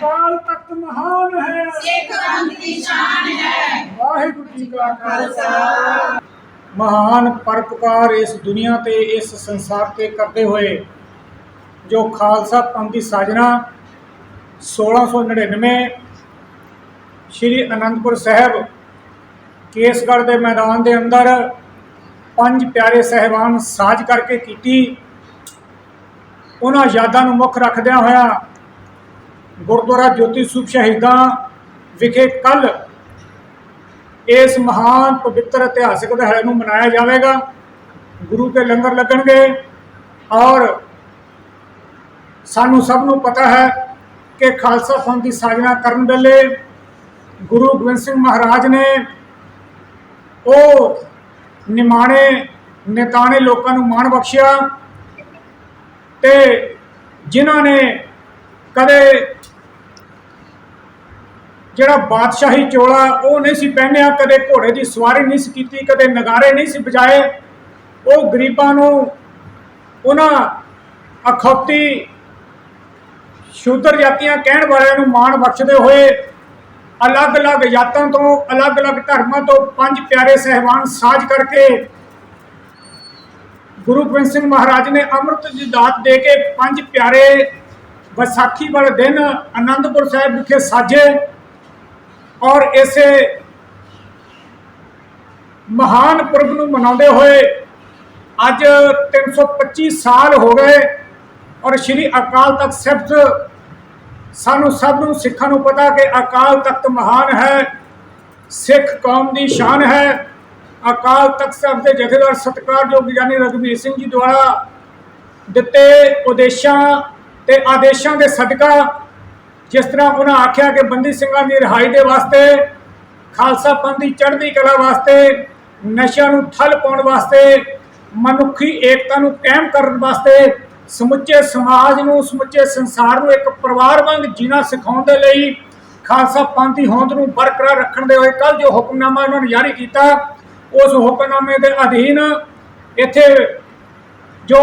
ਅਕਾਲ ਤਖਤ ਮਹਾਨ ਹੈ। ਸਿੱਖ ਪੰਥ ਦੀ ਸ਼ਾਨ ਹੈ। ਵਾਹਿਗੁਰੂ ਜੀ ਕਾ ਖਾਲਸਾ। ਮਹਾਨ ਪਰਪਕਾਰ ਇਸ ਦੁਨੀਆ ਤੇ ਇਸ ਸੰਸਾਰ ਤੇ ਕਰਦੇ ਹੋਏ ਜੋ ਖਾਲਸਾ ਪੰਥ ਦੀ ਸਾਜਨਾ 1699 ਸ਼੍ਰੀ ਅਨੰਦਪੁਰ ਸਾਹਿਬ ਕੇਸਗੜ੍ਹ ਦੇ ਮੈਦਾਨ ਦੇ ਅੰਦਰ ਪੰਜ ਪਿਆਰੇ ਸਹਿਬਾਨ ਸਾਜ ਕਰਕੇ ਕੀਤੀ। ਉਹਨਾਂ ਯਾਦਾਂ ਨੂੰ ਮੁੱਖ ਰੱਖਦਿਆਂ ਹੋਇਆ ਗੁਰਦੁਆਰਾ ਜੋਤੀ ਸੂਪ ਸ਼ਹੀਦਾਂ ਵਿਖੇ ਕੱਲ ਇਸ ਮਹਾਨ ਪਵਿੱਤਰ ਇਤਿਹਾਸਿਕ ਦਿਹਾੜੇ ਨੂੰ ਮਨਾਇਆ ਜਾਵੇਗਾ। ਗੁਰੂ ਕੇ ਲੰਗਰ ਲੱਗਣਗੇ ਔਰ ਸਾਨੂੰ ਸਭ ਨੂੰ ਪਤਾ ਹੈ ਕਿ ਖਾਲਸਾ ਪੰਥ ਦੀ ਸਾਜਨਾ ਕਰਨ ਵੇਲੇ ਗੁਰੂ ਗੋਬਿੰਦ ਸਿੰਘ ਮਹਾਰਾਜ ਨੇ ਉਹ ਨਿਮਾਣੇ, ਨਿਤਾਣੇ ਲੋਕਾਂ ਨੂੰ ਮਾਣ ਬਖਸ਼ਿਆ ਤੇ ਜਿਨ੍ਹਾਂ ਨੇ ਕਦੇ ਜਿਹੜਾ ਬਾਦਸ਼ਾਹੀ ਚੋਲਾ ਉਹ ਨਹੀਂ ਸੀ ਪਹਿਨਿਆ, ਕਦੇ ਘੋੜੇ ਦੀ ਸਵਾਰੀ ਨਹੀਂ ਸੀ ਕੀਤੀ, ਕਦੇ ਨਗਾਰੇ ਨਹੀਂ ਸੀ ਵਜਾਏ। ਉਹ ਗਰੀਬਾਂ ਨੂੰ ਉਹਨਾਂ ਅਖੌਤੀ ਸ਼ੂਦਰ ਜਾਤੀਆਂ ਕਹਿਣ ਵਾਲਿਆਂ ਨੂੰ ਮਾਣ ਬਖਸ਼ਦੇ ਹੋਏ ਅਲੱਗ-ਅਲੱਗ ਜਾਤਾਂ ਤੋਂ, ਅਲੱਗ-ਅਲੱਗ ਧਰਮਾਂ ਤੋਂ ਪੰਜ ਪਿਆਰੇ ਸਹਿਬਾਨ ਸਾਜ ਕਰਕੇ ਗੁਰੂ ਗੋਬਿੰਦ ਸਿੰਘ ਮਹਾਰਾਜ ਨੇ ਅੰਮ੍ਰਿਤ ਦੀ ਦਾਤ ਦੇ ਕੇ ਪੰਜ ਪਿਆਰੇ ਵਿਸਾਖੀ ਵਾਲੇ ਦਿਨ ਆਨੰਦਪੁਰ ਸਾਹਿਬ ਵਿਖੇ ਸਾਜੇ। ਔਰ ਇਸੇ ਮਹਾਨ ਪੁਰਬ ਨੂੰ ਮਨਾਉਂਦੇ ਹੋਏ ਅੱਜ 325 ਸਾਲ ਹੋ ਗਏ ਔਰ ਸ਼੍ਰੀ ਅਕਾਲ ਤਖਤ ਸਾਹਿਬ ਸਾਨੂੰ ਸਭ ਨੂੰ ਸਿੱਖਾਂ ਨੂੰ ਪਤਾ ਕਿ ਅਕਾਲ ਤਖਤ ਮਹਾਨ ਹੈ, ਸਿੱਖ ਕੌਮ ਦੀ ਸ਼ਾਨ ਹੈ। ਅਕਾਲ ਤਖਤ ਸਾਹਿਬ ਦੇ ਜਥੇਦਾਰ ਸਤਿਕਾਰਯੋਗ ਗਿਆਨੀ ਰਘਵੀਰ ਸਿੰਘ ਜੀ ਦੁਆਰਾ ਦਿੱਤੇ ਉਦੇਸ਼ਾਂ ਤੇ ਆਦੇਸ਼ਾਂ ਦੇ ਸਦਕਾ ਜਿਸ ਤਰ੍ਹਾਂ ਉਹਨਾਂ ਆਖਿਆ ਕਿ ਬੰਦੀ ਸਿੰਘਾਂ ਦੀ ਰਿਹਾਈ ਦੇ ਵਾਸਤੇ, ਖਾਲਸਾ ਪੰਥ ਦੀ ਚੜ੍ਹਦੀ ਕਲਾ ਵਾਸਤੇ, ਨਸ਼ਿਆਂ ਨੂੰ ਠੱਲ ਪਾਉਣ ਵਾਸਤੇ, ਮਨੁੱਖੀ ਏਕਤਾ ਨੂੰ ਕਾਇਮ ਕਰਨ ਵਾਸਤੇ, ਸਮੁੱਚੇ ਸਮਾਜ ਨੂੰ, ਸਮੁੱਚੇ ਸੰਸਾਰ ਨੂੰ ਇੱਕ ਪਰਿਵਾਰ ਵਾਂਗ ਜੀਣਾ ਸਿਖਾਉਣ ਦੇ ਲਈ ਖਾਲਸਾ ਪੰਥ ਦੀ ਹੋਂਦ ਨੂੰ ਬਰਕਰਾਰ ਰੱਖਣ ਦੇ ਹੋਏ ਕੱਲ ਜੋ ਹੁਕਮਨਾਮਾ ਉਹਨਾਂ ਨੇ ਜਾਰੀ ਕੀਤਾ, ਉਸ ਹੁਕਮਨਾਮੇ ਦੇ ਅਧੀਨ ਇੱਥੇ ਜੋ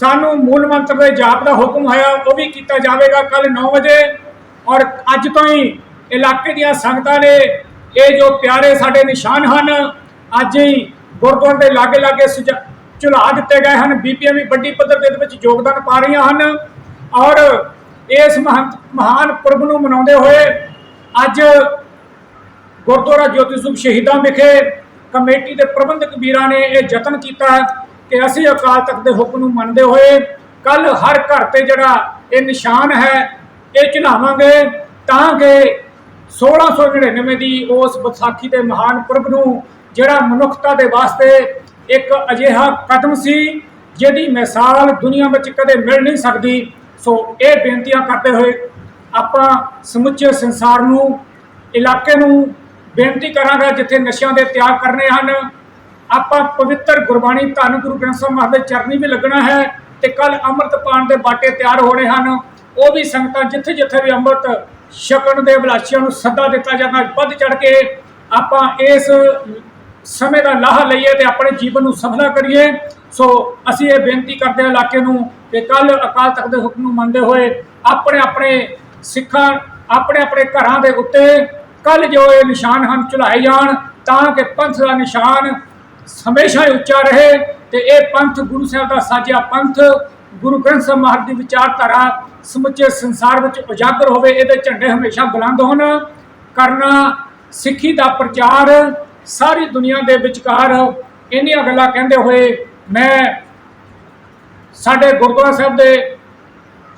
ਸਾਨੂੰ ਮੂਲ ਮੰਤਰ ਦੇ ਜਾਪ ਦਾ ਹੁਕਮ ਹੋਇਆ ਉਹ ਵੀ ਕੀਤਾ ਜਾਵੇਗਾ ਕੱਲ 9 ਵਜੇ। ਔਰ ਅੱਜ ਤੋਂ ਹੀ ਇਲਾਕੇ ਦੀਆਂ ਸੰਗਤਾਂ ਨੇ ਇਹ ਜੋ ਪਿਆਰੇ ਸਾਡੇ ਨਿਸ਼ਾਨ ਹਨ, ਅੱਜ ਹੀ ਗੁਰਦੁਆਰੇ ਦੇ ਲਾਗੇ ਲਾਗੇ ਸਜਾ- ਝੁਲਾ ਦਿੱਤੇ ਗਏ ਹਨ। ਬੀਬੀਆਂ ਵੀ ਵੱਡੀ ਪੱਧਰ ਦੇ ਵਿੱਚ ਯੋਗਦਾਨ ਪਾ ਰਹੀਆਂ ਹਨ। ਔਰ ਇਸ ਮਹਾਨ ਮਹਾਨ ਪੁਰਬ ਨੂੰ ਮਨਾਉਂਦੇ ਹੋਏ ਅੱਜ ਗੁਰਦੁਆਰਾ ਜੋਤੀ ਸਰੂਪ ਸ਼ਹੀਦਾਂ ਵਿਖੇ ਕਮੇਟੀ ਦੇ ਪ੍ਰਬੰਧਕ ਵੀਰਾਂ ਨੇ ਇਹ ਯਤਨ ਕੀਤਾ। ਕਿ ਅਸੀਂ ਅਕਾਲ ਤਖਤ ਦੇ ਹੁਕਮ ਨੂੰ ਮੰਨਦੇ ਹੋਏ ਕੱਲ ਹਰ ਘਰ ਤੇ ਜਿਹੜਾ ਇਹ ਨਿਸ਼ਾਨ ਹੈ, ਇਹ ਚੜਾਵਾਂਗੇ ਤਾਂ ਕਿ 1699 ਦੀ ਉਸ ਵਿਸਾਖੀ ਦੇ ਮਹਾਨ ਪੁਰਬ ਨੂੰ ਜਿਹੜਾ ਮਨੁੱਖਤਾ ਦੇ ਵਾਸਤੇ ਇੱਕ ਅਜਿਹਾ ਕਦਮ ਸੀ, ਜਿਹਦੀ ਮਿਸਾਲ ਦੁਨੀਆ ਵਿੱਚ ਕਦੇ ਮਿਲ ਨਹੀਂ ਸਕਦੀ। ਸੋ ਇਹ ਬੇਨਤੀਆਂ ਕਰਦੇ ਹੋਏ ਆਪਾਂ ਸਮੁੱਚੇ ਸੰਸਾਰ ਨੂੰ, ਇਲਾਕੇ ਨੂੰ ਬੇਨਤੀ ਕਰਾਂਗਾ ਜਿੱਥੇ ਨਸ਼ਿਆਂ ਦੇ ਤਿਆਗ ਕਰਨੇ ਹਨ ਆਪਾਂ ਪਵਿੱਤਰ ਗੁਰਬਾਣੀ ਧੰਨ ਗੁਰੂ ਗ੍ਰੰਥ ਸਾਹਿਬ ਮਹਾਰਾਜ ਦੇ ਚਰਨੀ ਵੀ ਲੱਗਣਾ ਹੈ ਤੇ ਕੱਲ ਅੰਮ੍ਰਿਤ ਪਾਣ ਦੇ ਬਾਟੇ ਤਿਆਰ ਹੋਣੇ ਹਨ। ਉਹ ਵੀ ਸੰਗਤਾਂ ਜਿੱਥੇ ਜਿੱਥੇ ਵੀ ਅੰਮ੍ਰਿਤ ਛਕਣ ਦੇ ਅਭਿਲਾਸ਼ੀਆਂ ਨੂੰ ਸੱਦਾ ਦਿੱਤਾ ਜਾਂਦਾ, ਵੱਧ ਚੜ ਕੇ ਆਪਾਂ ਇਸ ਸਮੇਂ ਦਾ ਲਾਹਾ ਲਈਏ ਤੇ ਆਪਣੇ ਜੀਵਨ ਨੂੰ ਸਫਲਾ ਕਰੀਏ। ਸੋ ਅਸੀਂ ਇਹ ਬੇਨਤੀ ਕਰਦੇ ਹਾਂ ਇਲਾਕੇ ਨੂੰ ਕਿ ਕੱਲ ਅਕਾਲ ਤਖਤ ਦੇ ਹੁਕਮ ਨੂੰ ਮੰਨਦੇ ਹੋਏ ਆਪਣੇ ਆਪਣੇ ਸਿੱਖਾਂ, ਆਪਣੇ ਆਪਣੇ ਘਰਾਂ ਦੇ ਉੱਤੇ ਕੱਲ ਜੋ ਇਹ ਨਿਸ਼ਾਨ ਹਨ ਚੁਲਾਏ ਜਾਣ, ਤਾਂ ਕਿ ਪੰਥ ਦਾ ਨਿਸ਼ਾਨ ਹਮੇਸ਼ਾ ਹੀ ਉੱਚਾ ਰਹੇ ਤੇ ਇਹ ਪੰਥ ਗੁਰੂ ਸਾਹਿਬ ਦਾ ਸਾਜਿਆ ਪੰਥ ਗੁਰੂ ਗ੍ਰੰਥ ਸਾਹਿਬ ਮਹਾਰਾਜ ਦੀ ਵਿਚਾਰਧਾਰਾ ਸਮੁੱਚੇ ਸੰਸਾਰ ਵਿੱਚ ਉਜਾਗਰ ਹੋਵੇ, ਇਹਦੇ ਝੰਡੇ ਹਮੇਸ਼ਾ ਬੁਲੰਦ ਹੋਣ। ਕਰਨਾ, ਸਿੱਖੀ ਦਾ ਪ੍ਰਚਾਰ, ਸਾਰੀ ਦੁਨੀਆ ਦੇ ਵਿਚਕਾਰ ਇੰਨੀਆਂ ਗੱਲਾਂ ਕਹਿੰਦੇ ਹੋਏ ਮੈਂ ਸਾਡੇ ਗੁਰਦੁਆਰਾ ਸਾਹਿਬ ਦੇ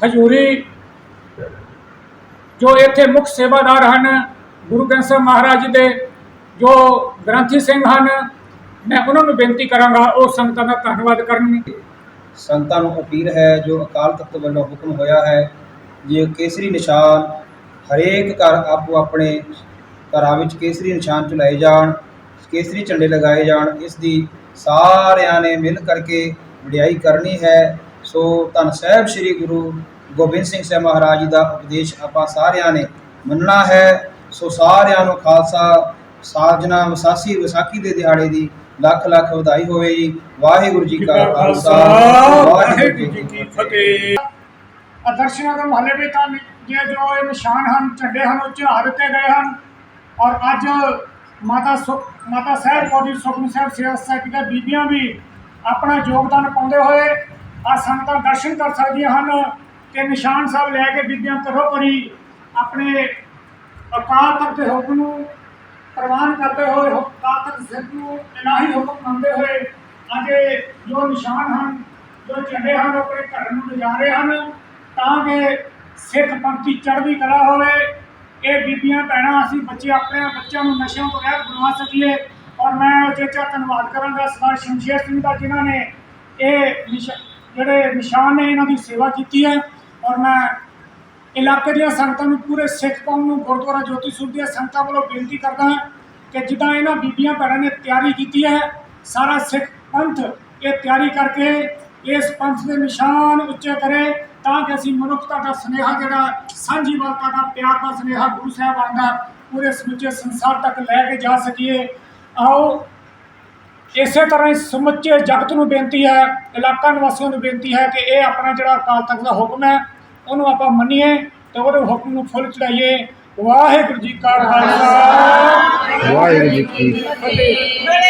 ਹਜ਼ੂਰੀ ਜੋ ਇੱਥੇ ਮੁੱਖ ਸੇਵਾਦਾਰ ਹਨ, ਗੁਰੂ ਗ੍ਰੰਥ ਸਾਹਿਬ ਮਹਾਰਾਜ ਜੀ ਦੇ ਜੋ ਗ੍ਰੰਥੀ ਸਿੰਘ ਹਨ ਮੈਂ ਉਹਨਾਂ ਨੂੰ ਬੇਨਤੀ ਕਰਾਂਗਾ, ਉਹ ਸੰਗਤਾਂ ਦਾ ਧੰਨਵਾਦ ਕਰਨ ਸੰਤਾਂ ਨੂੰ ਅਪੀਲ ਹੈ, ਜੋ ਅਕਾਲ ਤਖਤ ਵੱਲੋਂ ਹੁਕਮ ਹੋਇਆ ਹੈ, ਜੇ ਕੇਸਰੀ ਨਿਸ਼ਾਨ ਹਰੇਕ ਘਰ ਆਪੋ ਆਪਣੇ ਘਰਾਂ ਵਿੱਚ ਕੇਸਰੀ ਨਿਸ਼ਾਨ ਚਲਾਏ ਜਾਣ, ਕੇਸਰੀ ਝੰਡੇ ਲਗਾਏ ਜਾਣ, ਇਸ ਦੀ ਸਾਰਿਆਂ ਨੇ ਮਿਲ ਕਰਕੇ ਵਡਿਆਈ ਕਰਨੀ ਹੈ, ਸੋ ਧੰਨ ਸਾਹਿਬ ਸ੍ਰੀ ਗੁਰੂ ਗੋਬਿੰਦ ਸਿੰਘ ਸਾਹਿਬ ਮਹਾਰਾਜ ਜੀ ਦਾ ਉਪਦੇਸ਼ ਆਪਾਂ ਸਾਰਿਆਂ ਨੇ ਮੰਨਣਾ ਹੈ, ਸੋ ਸਾਰਿਆਂ ਨੂੰ ਖਾਲਸਾ, ਸਾਜਨਾ ਵਿਸਾਖੀ ਵਿਸਾਖੀ ਦੇ ਦਿਹਾੜੇ ਦੀ ਲੱਖ ਲੱਖ ਵਧਾਈ ਹੋਵੇ ਜੀ। ਵਾਹਿਗੁਰੂ ਜੀ ਕਾ ਖਾਲਸਾ। ਵਾਹਿਗੁਰੂ ਜੀ ਕੀ ਫਤਿਹ। ਦਰਸ਼ਨਾਂ ਦੇ ਮਹੱਲੇ ਵਿੱਚ ਤਾਂ ਜੇ ਜੋ ਇਹ ਨਿਸ਼ਾਨ ਹਨ ਝੰਡੇ ਹਨ ਉਹ ਚੜਾ ਦਿੱਤੇ ਗਏ ਹਨ। ਔਰ ਅੱਜ ਮਾਤਾ ਮਾਤਾ ਸਾਹਿਬ ਕੌਰ ਜੀ ਸੁਖਮਨੀ ਸਾਹਿਬ ਸੇਵਾ ਸੋਸਾਇਟੀ ਦੇ ਬੀਬੀਆਂ ਵੀ ਆਪਣਾ ਯੋਗਦਾਨ ਪਾਉਂਦੇ ਹੋਏ ਆ ਸੰਗਤਾਂ ਦਰਸ਼ਨ ਕਰ ਸਕਦੀਆਂ ਹਨ ਕਿ ਨਿਸ਼ਾਨ ਸਾਹਿਬ ਲੈ ਕੇ ਬੀਬੀਆਂ ਕਰੋ ਕਰੀ ਆਪਣੇ ਅਕਾਲ ਤਖਤ ਦੇ ਹੁਕਮ ਨੂੰ ਪ੍ਰਵਾਨ ਕਰਦੇ ਹੋਏ ਹੁ- ਅਕਾਲ ਤਖਤ ਸਾਹਿਬ ਨੂੰ ਇਲਾਹੀ ਹੁਕਮ ਮੰਨਦੇ ਹੋਏ ਅੱਜ ਜੋ ਨਿਸ਼ਾਨ ਹਨ, ਜੋ ਝੰਡੇ ਹਨ, ਉਹ ਆਪਣੇ ਘਰ ਨੂੰ ਲਿਜਾ ਰਹੇ ਹਨ, ਤਾਂ ਕਿ ਸਿੱਖ ਪੰਥੀ ਚੜ੍ਹਦੀ ਕਲਾ ਹੋਵੇ। ਇਹ ਬੀਬੀਆਂ ਭੈਣਾਂ, ਅਸੀਂ ਬੱਚੇ ਆਪਣੇ ਬੱਚਿਆਂ ਨੂੰ ਨਸ਼ਿਆਂ ਤੋਂ ਰਹਿਤ ਬਣਾ ਸਕੀਏ। ਔਰ ਮੈਂ ਉਚੇਚਾ ਧੰਨਵਾਦ ਕਰਾਂਗਾ ਸਰਦਾਰ ਸ਼ਮਸ਼ੇਰ ਸਿੰਘ ਦਾ, ਜਿਨ੍ਹਾਂ ਨੇ ਇਹ ਨਿਸ਼- ਜਿਹੜੇ ਨਿਸ਼ਾਨ ਨੇ, ਇਹਨਾਂ ਦੀ ਸੇਵਾ ਕੀਤੀ ਹੈ। ਔਰ ਮੈਂ ਇਲਾਕੇ ਦੀਆਂ ਸੰਗਤਾਂ ਨੂੰ, ਪੂਰੇ ਸਿੱਖ ਕੌਮ ਨੂੰ ਗੁਰਦੁਆਰਾ ਜੋਤੀ ਸਰੂਪ ਦੀਆਂ ਸੰਗਤਾਂ ਵੱਲੋਂ ਬੇਨਤੀ ਕਰਦਾ ਹਾਂ ਕਿ ਜਿੱਦਾਂ ਇਹਨਾਂ ਬੀਬੀਆਂ ਭੈਣਾਂ ਨੇ ਤਿਆਰੀ ਕੀਤੀ ਹੈ, ਸਾਰਾ ਸਿੱਖ ਪੰਥ ਇਹ ਤਿਆਰੀ ਕਰਕੇ ਇਸ ਪੰਥ ਦੇ ਨਿਸ਼ਾਨ ਉੱਚੇ ਕਰੇ ਤਾਂ ਕਿ ਅਸੀਂ ਮਨੁੱਖਤਾ ਦਾ ਸੁਨੇਹਾ ਜਿਹੜਾ ਸਾਂਝੀਵਾਲਤਾ ਦਾ ਪਿਆਰ ਦਾ ਸੁਨੇਹਾ ਗੁਰੂ ਸਾਹਿਬਾਨ ਦਾ ਪੂਰੇ ਸਮੁੱਚੇ ਸੰਸਾਰ ਤੱਕ ਲੈ ਕੇ ਜਾ ਸਕੀਏ। ਆਓ, ਇਸੇ ਤਰ੍ਹਾਂ ਹੀ ਸਮੁੱਚੇ ਜਗਤ ਨੂੰ ਬੇਨਤੀ ਹੈ, ਇਲਾਕਾ ਨਿਵਾਸੀਆਂ ਨੂੰ ਬੇਨਤੀ ਹੈ ਕਿ ਇਹ ਆਪਣਾ ਜਿਹੜਾ ਅਕਾਲ ਤਖਤ ਦਾ ਹੁਕਮ ਹੈ, ਉਹਨੂੰ ਆਪਾਂ ਮੰਨੀਏ ਤੇ ਉਹਦੇ ਹੁਕਮ ਨੂੰ ਫੁੱਲ ਚੜਾਈਏ ਵਾਹਿਗੁਰੂ ਜੀ ਕਾ ਖਾਲਸਾ। ਵਾਹਿਗੁਰੂ ਜੀ ਕੀ ਫਤਿਹ ਬੜੇ